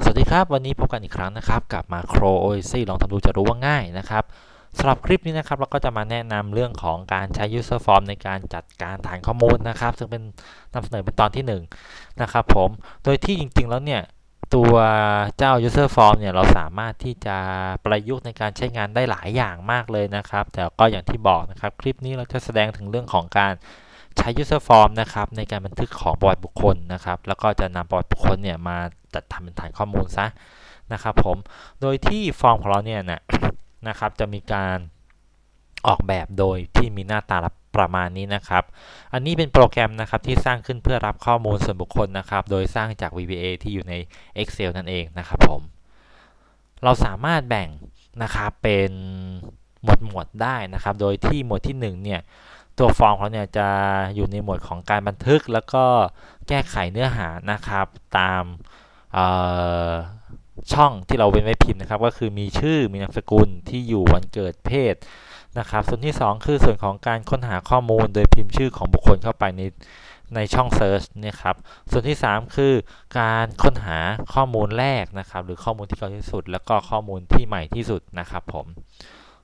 สวัสดีครับ วันนี้พบกันอีกครั้งนะครับ กับมาโครโอเอซลองทำดูจะรู้ว่าง่ายนะครับสำหรับคลิปนี้นะครับเราก็จะมาแนะนำเรื่องของการใช้ user form ในการจัดการฐานข้อมูลนะครับ ซึ่งเป็นนำเสนอเป็นตอนที่1นนะครับผมโดยที่จริงๆแล้วเนี่ย ตัวเจ้า user form เนี่ยเราสามารถที่จะประยุกต์ในการใช้งานได้หลายอย่างมากเลยนะครับ แต่ก็อย่างที่บอกนะครับ คลิปนี้เราจะแสดงถึงเรื่องของการ ใช้ user form นะครับในการบันทึกของประวัติบุคคลนะครับ แล้วก็จะนำประวัติบุคคลเนี่ยมาจัดทำเป็นฐานข้อมูลซะนะครับผม โดยที่ฟอร์มของเราเนี่ยนะนะครับจะมีการออกแบบโดยที่มีหน้าตาประมาณนี้นะครับ อันนี้เป็นโปรแกรมนะครับที่สร้างขึ้นเพื่อรับข้อมูลส่วนบุคคลนะครับ โดยสร้างจาก VBA ที่อยู่ใน Excel นั่นเองนะครับผม เราสามารถแบ่งนะครับเป็นหมวดหมวดได้นะครับ โดยที่หมวดที่1เนี่ย ตัวฟอร์มเขาเนี่ยจะอยู่ในหมวดของการบันทึกแล้วก็แก้ไขเนื้อหานะครับ ตามช่องที่เราเว้นไว้พิมพ์นะครับ ก็คือมีชื่อมีนามสกุลที่อยู่วันเกิดเพศนะครับ ส่วนที่ 2 คือส่วนของการค้นหาข้อมูลโดยพิมพ์ชื่อของบุคคลเข้าไปในในช่อง Search นี่ครับ ส่วนที่ 3 คือการค้นหาข้อมูลแรกนะครับ หรือข้อมูลที่เก่าที่สุด แล้วก็ข้อมูลที่ใหม่ที่สุดนะครับผม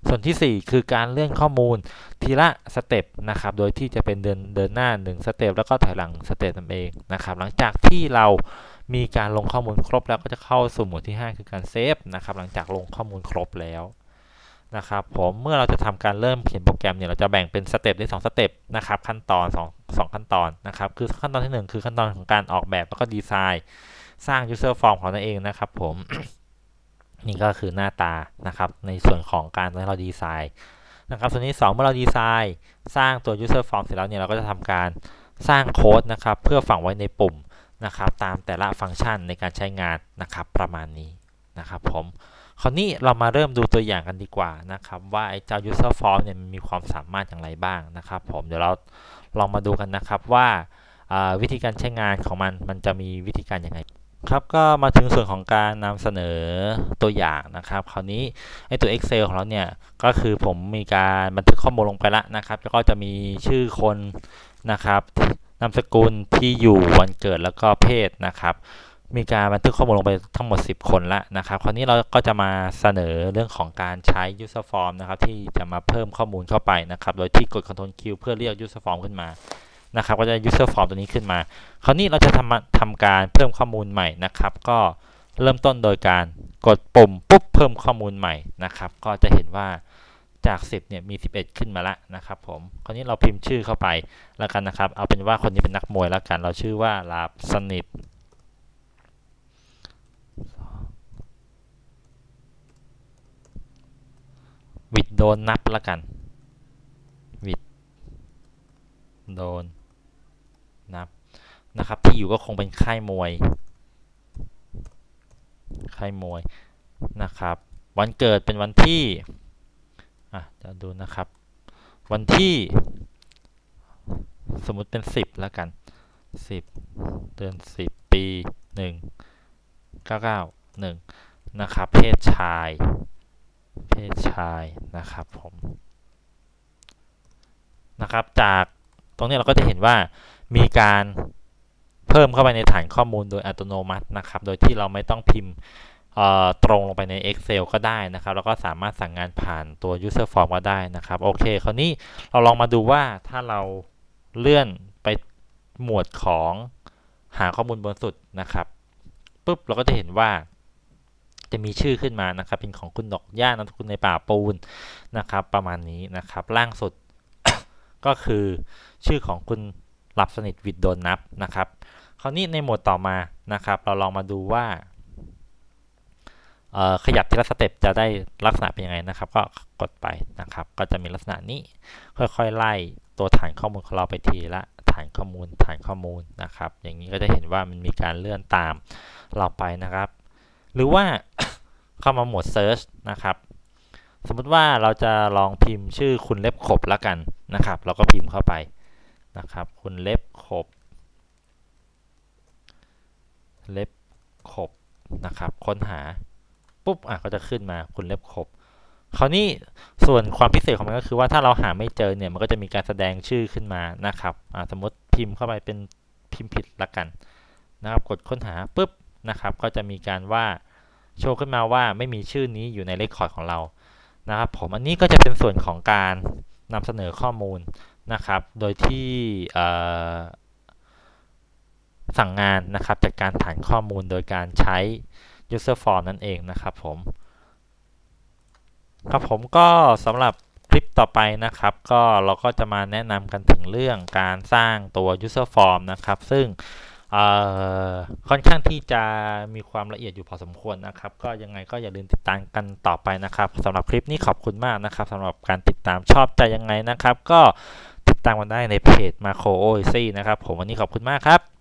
ส่วนที่ 4 คือการเลื่อนข้อมูลทีละสเต็ปนะครับ โดยที่จะเป็นเดินเดินหน้า 1 สเต็ปแล้วก็ถอยหลังสเต็ปนั่นเองนะครับ หลังจากที่เรามีการลงข้อมูลครบแล้วก็จะเข้าสู่หมวดที่ 5 คือการเซฟนะครับ หลังจากลงข้อมูลครบแล้วนะครับผมเมื่อเราจะทำการเริ่มเขียนโปรแกรมเนี่ยเราจะแบ่งเป็นสเต็ปได้2สเต็ปนะครับขั้นตอน2 2ขั้นตอนนะครับคือขั้นตอนที่ 1 คือขั้นตอนของการออกแบบแล้วก็ดีไซน์ สร้าง user form ของตัวเองนะครับผม นี่ก็คือหน้าตานะครับในส่วนของการที่เราดีไซน์นะครับส่วนที่2เมื่อเราดีไซน์สร้างตัว user form เสร็จแล้วเนี่ยเราก็จะทำการสร้างโค้ดนะครับเพื่อฝังไว้ในปุ่มนะครับตามแต่ละฟังก์ชันในการใช้งานนะครับประมาณนี้นะครับผมคราวนี้เรามาเริ่มดูตัวอย่างกันดีกว่านะครับว่าไอ้เจ้า user form เนี่ยมีความสามารถอย่างไรบ้างนะครับผมเดี๋ยวเราลองมาดูกันนะครับว่าวิธีการใช้งานของมันมันจะมีวิธีการยังไง ครับก็มาถึงส่วนของการนำเสนอตัวอย่างนะครับ คราวนี้ไอตัว Excel ของเราเนี่ยก็คือผมมีการบันทึกข้อมูลลงไปแล้วนะครับแล้วก็จะมีชื่อคนนะครับนามสกุลที่อยู่วันเกิดแล้วก็เพศนะครับ มีการบันทึกข้อมูลลงไปทั้งหมด 10 คนแล้วนะครับ คราวนี้เราก็จะมาเสนอเรื่องของการใช้ user form นะครับที่จะมาเพิ่มข้อมูลเข้าไปนะครับ โดยที่กด Ctrl Q เพื่อเรียก user form ขึ้นมา นะครับก็จะ user form ตัวนี้ขึ้นมา คราวนี้เราจะทำทำการเพิ่มข้อมูลใหม่นะครับ ก็เริ่มต้นโดยการกดปุ่มปุ๊บเพิ่มข้อมูลใหม่นะครับ ก็จะเห็นว่าจาก 10เนี่ยมี 11 ขึ้นมาแล้วนะครับผม คราวนี้เราพิมพ์ชื่อเข้าไปแล้วกันนะครับ เอาเป็นว่าคนนี้เป็นนักมวยแล้วกัน เราชื่อว่าลาบสนิทวิดโดนนับแล้วกันวิดโดน นะครับ ที่อยู่ก็คงเป็นค่ายมวย ค่ายมวยนะครับ วันเกิดเป็นวันที่อะจะดูนะครับ วันที่ สมมุติเป็น 10 แล้วกัน 10 เดือน 10 ปี 1 99 1 นะครับ เพศชาย เพศชายนะครับผมนะครับจากตรงนี้เราก็จะเห็นว่ามีการ เพิ่มเข้าไปในฐานข้อมูลโดยอัตโนมัตินะครับ โดยที่เราไม่ต้องพิมพ์ตรงลงไปใน Excel ก็ได้นะครับ แล้วก็สามารถสั่งงานผ่านตัว user form ก็ได้นะครับ โอเค คราวนี้เราลองมาดูว่าถ้าเราเลื่อนไปหมวดของหาข้อมูลบนสุดนะครับปุ๊บเราก็จะเห็นว่าจะมีชื่อขึ้นมานะครับ เป็นของคุณดอกย่านามสกุลในป่าปูนนะครับ ประมาณนี้นะครับ ล่างสุด ก็คือชื่อของคุณหลับสนิทวิดโดนนับนะครับ คราวนี้ในโหมดต่อมานะครับ เราลองมาดูว่าขยับทีละสเต็ปจะได้ลักษณะเป็นยังไงนะครับ ก็กดไปนะครับ ก็จะมีลักษณะนี้ค่อยๆไล่ตัวฐานข้อมูลของเราไปทีละฐานข้อมูลฐานข้อมูลนะครับ อย่างนี้ก็จะเห็นว่ามันมีการเลื่อนตามเราไปนะครับ หรือว่าเข้ามาหมวด Search นะครับ สมมติว่าเราจะลองพิมพ์ชื่อคุณเล็บขบแล้วกันนะครับ เราก็พิมพ์เข้าไปนะครับ คุณเล็บขบ เล็บขบนะครับ ค้นหาปุ๊บอะก็จะขึ้นมาคุณเล็บขบคราวนี้ส่วนความพิเศษของมันก็คือว่าถ้าเราหาไม่เจอเนี่ยมันก็จะมีการแสดงชื่อขึ้นมานะครับสมมติพิมพ์เข้าไปเป็นพิมพ์ผิดละกันนะครับ กดค้นหาปุ๊บนะครับ ก็จะมีการว่าโชว์ขึ้นมาว่าไม่มีชื่อนี้อยู่ในเรคคอร์ดของเรานะครับผมอันนี้ก็จะเป็นส่วนของการนำเสนอข้อมูลนะครับ โดยที่ สั่งงานนะครับจากการฐานข้อมูลโดยการใช้ user form นั่นเองนะครับผมครับผมก็สำหรับคลิปต่อไปนะครับ ก็เราก็จะมาแนะนำกันถึงเรื่องการสร้างตัว user form นะครับ ซึ่งค่อนข้างที่จะมีความละเอียดอยู่พอสมควรนะครับ ก็ยังไงก็อย่าลืมติดตามกันต่อไปนะครับสำหรับคลิปนี้ขอบคุณมากนะครับสำหรับการติดตามชอบใจยังไงนะครับ ก็ติดตามกันได้ในเพจ Macro OEC นะครับ ผมวันนี้ขอบคุณมากครับ